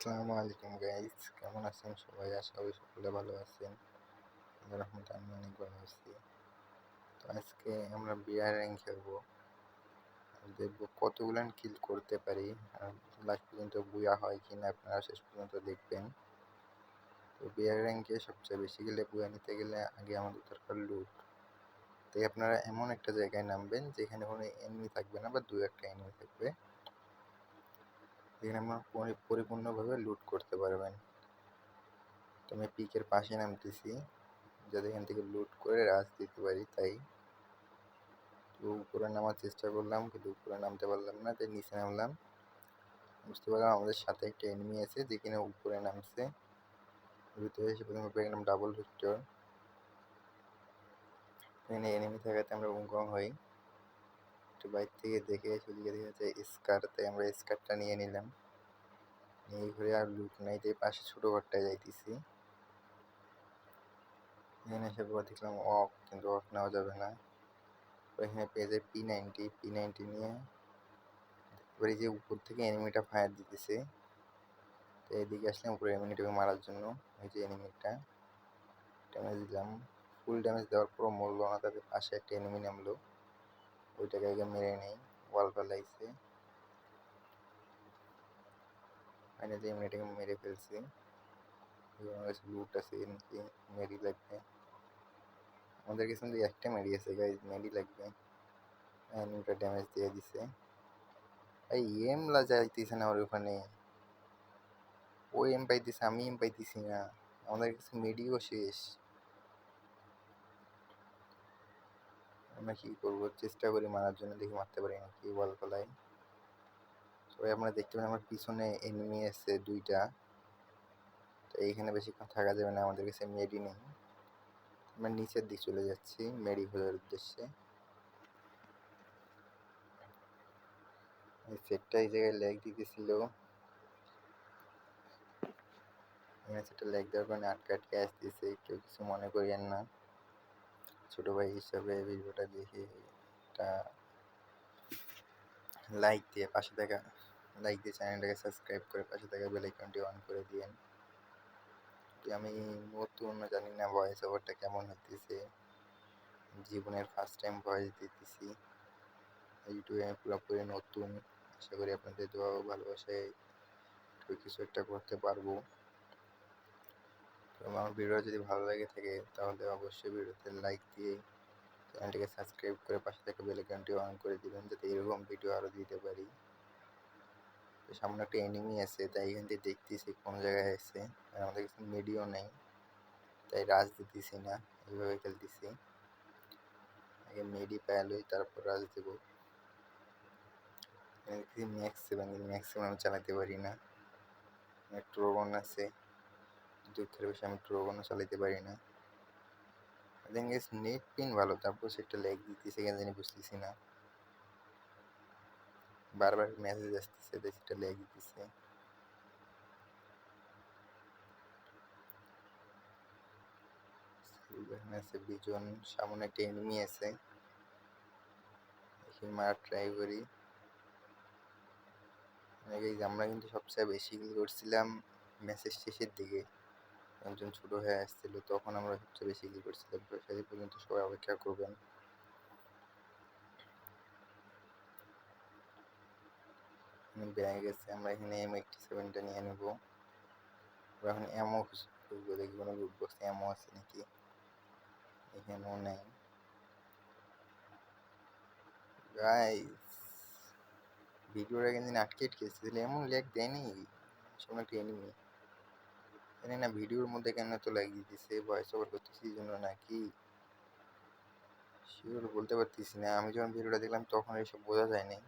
আসসালামু আলাইকুম গাইস কেমন আছেন সবাই আশা করি সকলে ভালো আছেন রহমতে আমি অনেক ভালো আছি তো আজকে আমরা বিয়ার র্যাঙ্ক খেলব দেখব কতগুলান কিল করতে পারি আর লাস্ট পর্যন্ত বুয়া হয় কিনা আপনারা শেষ পর্যন্ত দেখবেন তো বিয়ার র্যাঙ্কে সবচেয়ে বেশি গেলে বুয়া নিতে গেলে আগে আমাদের দরকার লুট তাই আপনারা এমন একটা জায়গায় নামবেন যেখানে কোনো এনিমি থাকবে না বা দু একটা এনিমি থাকবে এখানে আপনারা পরি- পরিপূর্ণভাবে লুট করতে পারবেন। তো আমি পিকের পাশে নামতেছি। যাতে এখান থেকে লুট করে রাজ দিতে পারি, তাই। তো উপরে নামার চেষ্টা করলাম, কিন্তু উপরে নামতে পারলাম না, তাই নিচে নামলাম। বুঝতে পারলাম আমাদের সাথে একটা এনিমি আছে, যে কিনা উপরে নামছে। ভিতরে এসে প্রথমে গেলাম ডাবল ভিক্টর এখানে এনিমি থাকাতে আমরা উঙ্গং হই। একটু বাইক থেকে দেখে সেদিকে দেখা যাচ্ছে স্কার তাই আমরা স্কারটা নিয়ে নিলাম। নিয়ে ঘুরে আর লুট নাই, তাই পাশে ছোটো ঘরটায় যাইতেছি। এখানে এসে পর দেখলাম অফ কিন্তু অফ নেওয়া যাবে না। এখানে পেয়ে যায় পি নাইনটি পি নাইনটি নিয়ে। এবার এই যে উপর থেকে এনিমিটা ফায়ার দিতেছে, তো এদিকে আসলাম উপরে এনিমিটাকে মারার জন্য। এই যে এনিমিটা ড্যামেজ দিলাম। ফুল ড্যামেজ দেওয়ার পরও মরলো না তাদের পাশে একটা এনিমি নামলো। ওইটাকে আগে মেরে নেই ওয়াল পালাইছে ফাইনালি এনিমিটাকে মেরে ফেলছি। লুট আছে নাকি মেরি লাগবে। আমাদের কাছে কিন্তু একটা মেরি আছে গাইজ মেরি লাগবে। এনিমিটা ড্যামেজ দিয়ে দিছে। ভাই এম লা যাইতেছে না ওর ওখানে। ও এম পাইতেছে, আমি এম পাইতেছি না। আমাদের কাছে মেডিও শেষ। আমরা কি করব? চেষ্টা করি মারার জন্য, দেখি মারতে পারি নাকি, বল কলাই। সবাই আপনারা দেখতে পারেন, আমার পিছনে এনিমি আছে দুইটা। তো এইখানে বেশিক্ষণ থাকা যাবে না, আমাদের কাছে মেডি নেই। আমরা নিচের দিক চলে যাচ্ছি মেডি খোঁজার উদ্দেশ্যে। এই সেটটা এই জায়গায় ল্যাগ দিতেছিল। সেটা ল্যাগ দেওয়ার কারণে আটকে আটকে আসতেছে, কেউ কিছু মনে করিয়েন না। ছোটো ভাই হিসাবে ভিডিওটা দেখে একটা লাইক দিয়ে পাশে থাকা লাইক দিয়ে চ্যানেলটাকে সাবস্ক্রাইব করে পাশে থাকা বেল আইকনটি অন করে দিয়েন। আমি নতুন, জানি না ভয়েস ওভারটা কেমন হইতেছে। জীবনের ফার্স্ট টাইম ভয়েস দিতেছি। ইউটিউবে আমি পুরোপুরি নতুন। আশা করি আপনাদের দোয়া ভালোবাসায় কিছু একটা করতে পারব। আমার ভিডিও যদি ভালো লাগে থাকে, তাহলে অবশ্যই ভিডিওতে লাইক দিয়ে চ্যানেলটিকে সাবস্ক্রাইব করে পাশে থাকা বেল আইকনটি অন করে দিবেন, যাতে এরকম ভিডিও আরও দিতে পারি। সামনে একটা এনিমি আছে, তাই এখান থেকে দেখতেছি কোন জায়গায় আছে। আর আমাদের কাছে মিডিও নেই, তাই রাজ দিতেছি না এইভাবে খেলতেছি। আগে মেডি পায়ালই তারপর রাজ দেবো। ম্যাক্স সেভেন ম্যাক্সিমাম আমি চালাতে পারি না। ট্রোগন আছে। দুঃখের বেশি আমি ট্রোগনও চালাতে পারি না। দেন গেস নেট পিন ভালো, তারপর সেটা লেগ দিতেছে কেন জানি বুঝতেছি না। বারবার মেসেজ আসতেছে, তাই সেটা লেগ দিতেছে। বিজন, সামনে একটা এনিমি আছে। মার ট্রাই করি আমরা কিন্তু সবচেয়ে বেশি করছিলাম ম্যাচের শেষের দিকে। একজন ছোট হয়ে আসছিল, তখন আমরা সবচেয়ে বেশি কিল করছিলাম। সেই পর্যন্ত সবাই অপেক্ষা করবেন। ব্যাগ আছে, আমরা এখানে এম এইটটি সেভেনটা নিয়ে নেব। এখন এমও খুঁজবো, দেখি কোনো লুট বক্সে এমও আছে নাকি? এখানেও নেই। গাইস ভিডিওটা কিন্তু আটকে আটকে এসেছিল এমন ল্যাগ দেয়নি। সামনে একটা এনিমি জানি না ভিডিওর মধ্যে কেন তো ল্যাগ দিতেছে ভয়েস ওভার করতেছি জন্য নাকি? শিওর বলতে পারতেছি না। আমি যখন ভিডিওটা দেখলাম তখন এসব বোঝা যায় যায়নি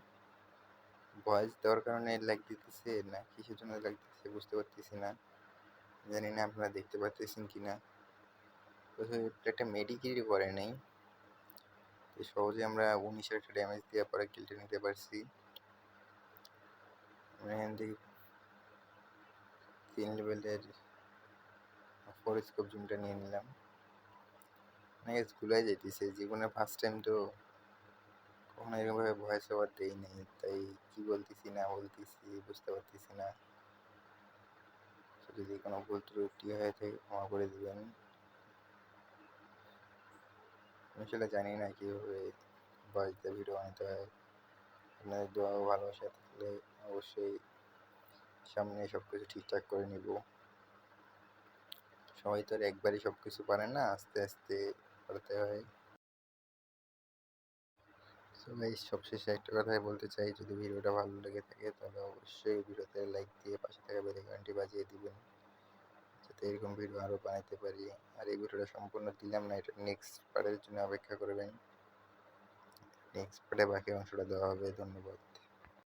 ভয়েস দেওয়ার কারণে ল্যাগ দিতেছে না কিসের জন্য ল্যাগ দিতেছে বুঝতে পারতেছি না। জানি না আপনারা দেখতে পারতেছেন কি না একটা মেডিকেলই করে নেই। তো সহজে আমরা উনিশের একটা ড্যামেজ দেওয়ার পরে কিলটা নিতে পারছি। এখান থেকে তিন লেভেলের স্কোপ জুমটা নিয়ে নিলাম। অনেক স্কুলে যাইতেছে, জীবনে ফার্স্ট টাইম তো কখনো এরকমভাবে ভয়েস ওভার দেই নাই, তাই কি বলতেছি না বলতেছি বুঝতে পারতেছি না। যদি কোনো ভুল ত্রুটি হয়ে থাকে ক্ষমা করে দিবেন। আমি আসলে জানি না কীভাবে বাড়িতে ভিডিও বানাতে হয়। আপনাদের দোয়া ভালোবাসা থাকলে অবশ্যই সামনে সব কিছু ঠিকঠাক করে নিব। সবাই তো আর একবারই সব কিছু পারে না, আস্তে আস্তে করতে হয়। সবাই সবশেষে একটা কথাই বলতে চাই, যদি ভিডিওটা ভালো লেগে থাকে তাহলে অবশ্যই ভিডিওতে লাইক দিয়ে পাশে থাকা বেলাইকনটি বাজিয়ে দিবেন। যাতে এরকম ভিডিও আরও বানাতে পারি। আর এই ভিডিওটা সম্পূর্ণ দিলাম না, এটা নেক্সট পার্টের জন্য অপেক্ষা করবেন। নেক্সট পার্টে বাকি অংশটা দেওয়া হবে, ধন্যবাদ।